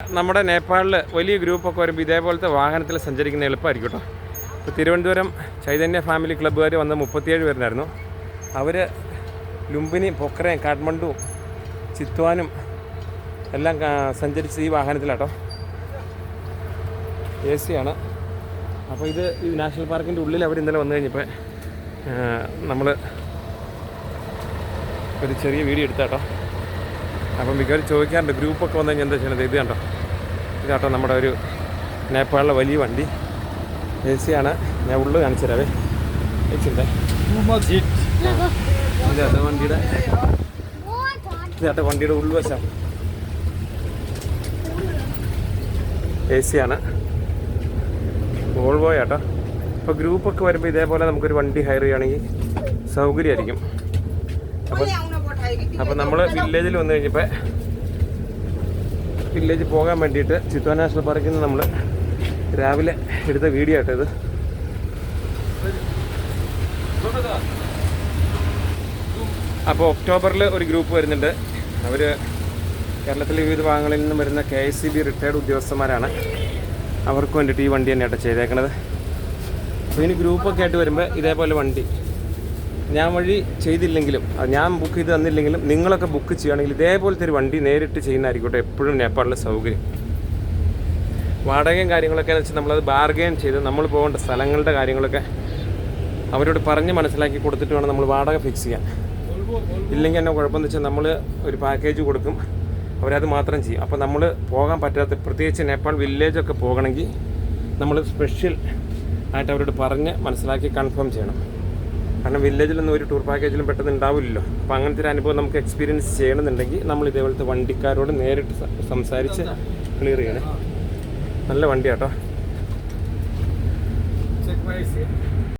നമ്മുടെ നേപ്പാളിൽ വലിയ ഗ്രൂപ്പൊക്കെ വരുമ്പോൾ ഇതേപോലത്തെ വാഹനത്തിൽ സഞ്ചരിക്കുന്ന എളുപ്പമായിരിക്കും കേട്ടോ. ഇപ്പോൾ തിരുവനന്തപുരം ചൈതന്യ ഫാമിലി ക്ലബ്ബുകാർ വന്ന് മുപ്പത്തിയേഴ് പേരുണ്ടായിരുന്നു. അവർ ലുംബിനി പൊക്രയും കാഠ്മണ്ഡു ചിത്വാനും എല്ലാം സഞ്ചരിച്ച് ഈ വാഹനത്തിലാട്ടോ. എ സി ആണ് അപ്പോൾ ഇത് ഈ നാഷണൽ പാർക്കിന്റെ ഉള്ളിൽ അവർ ഇന്നലെ വന്നു കഴിഞ്ഞപ്പോൾ നമ്മൾ ഒരു ചെറിയ വീഡിയോ എടുത്താട്ടോ. അപ്പം മിക്കവരും ചോദിക്കാറുണ്ട് ഗ്രൂപ്പൊക്കെ വന്നു കഴിഞ്ഞാൽ എന്താ ചെയ്യണത്? ഇത് കണ്ടോ? ഇതാട്ടോ നമ്മുടെ ഒരു നേപ്പാളിലെ വലിയ വണ്ടി. എ സി ആണ് ഞാൻ ഉള്ളു കാണിച്ചു തരാവേ. വെച്ചിട്ടേ വണ്ടിയുടെ? ഇതാട്ടോ വണ്ടിയുടെ ഉൾവശം. എ സി ആണ് വോൾവോ ആട്ടോ. അപ്പോൾ ഗ്രൂപ്പൊക്കെ വരുമ്പോൾ ഇതേപോലെ നമുക്കൊരു വണ്ടി ഹയർ ചെയ്യുകയാണെങ്കിൽ സൗകര്യമായിരിക്കും. അപ്പോൾ അപ്പോൾ നമ്മൾ വില്ലേജിൽ വന്നു കഴിഞ്ഞപ്പോൾ വില്ലേജിൽ പോകാൻ വേണ്ടിയിട്ട് ചിത്വാ നാഷണൽ പാർക്കിൽ നിന്ന് നമ്മൾ രാവിലെ എടുത്ത വീഡിയോ ആട്ടോ ഇത്. അപ്പോൾ ഒക്ടോബറിൽ ഒരു ഗ്രൂപ്പ് വരുന്നുണ്ട്. അവർ കേരളത്തിലെ വിവിധ ഭാഗങ്ങളിൽ നിന്നും വരുന്ന K S C B retired ഉദ്യോഗസ്ഥന്മാരാണ്. അവർക്ക് വേണ്ടിയിട്ട് ഈ വണ്ടി തന്നെയാട്ടോ ചെയ്തേക്കണത്. അപ്പോൾ ഇനി ഗ്രൂപ്പൊക്കെ ആയിട്ട് വരുമ്പോൾ ഇതേപോലെ വണ്ടി ഞാൻ വഴി ചെയ്തില്ലെങ്കിലും ഞാൻ ബുക്ക് ചെയ്ത് തന്നില്ലെങ്കിലും നിങ്ങളൊക്കെ ബുക്ക് ചെയ്യുകയാണെങ്കിൽ ഇതേപോലത്തെ ഒരു വണ്ടി നേരിട്ട് ചെയ്യുന്നതായിരിക്കട്ടെ എപ്പോഴും നേപ്പാളിലെ സൗകര്യം. വാടകയും കാര്യങ്ങളൊക്കെ എന്ന് വെച്ചാൽ നമ്മളത് ബാർഗെയിൻ ചെയ്ത് നമ്മൾ പോകേണ്ട സ്ഥലങ്ങളുടെ കാര്യങ്ങളൊക്കെ അവരോട് പറഞ്ഞ് മനസ്സിലാക്കി കൊടുത്തിട്ട് വേണം നമ്മൾ വാടക ഫിക്സ് ചെയ്യാൻ. ഇല്ലെങ്കിൽ എന്നെ കുഴപ്പമെന്ന് വെച്ചാൽ നമ്മൾ ഒരു പാക്കേജ് കൊടുക്കും അവരത് മാത്രം ചെയ്യും. അപ്പോൾ നമ്മൾ പോകാൻ പറ്റാത്ത പ്രത്യേകിച്ച് നേപ്പാൾ വില്ലേജൊക്കെ പോകണമെങ്കിൽ നമ്മൾ സ്പെഷ്യൽ ആയിട്ട് അവരോട് പറഞ്ഞ് മനസ്സിലാക്കി കൺഫേം ചെയ്യണം. കാരണം വില്ലേജിലൊന്നും ഒരു ടൂർ പാക്കേജിലും പെട്ടെന്ന് ഉണ്ടാവില്ലല്ലോ അപ്പോൾ അങ്ങനത്തെ ഒരു അനുഭവം നമുക്ക് എക്സ്പീരിയൻസ് ചെയ്യണമെന്നുണ്ടെങ്കിൽ നമ്മൾ ഇതേപോലത്തെ വണ്ടിക്കാരോട് നേരിട്ട് സംസാരിച്ച് ക്ലിയർ ചെയ്യണേ. നല്ല വണ്ടിയാട്ടോ.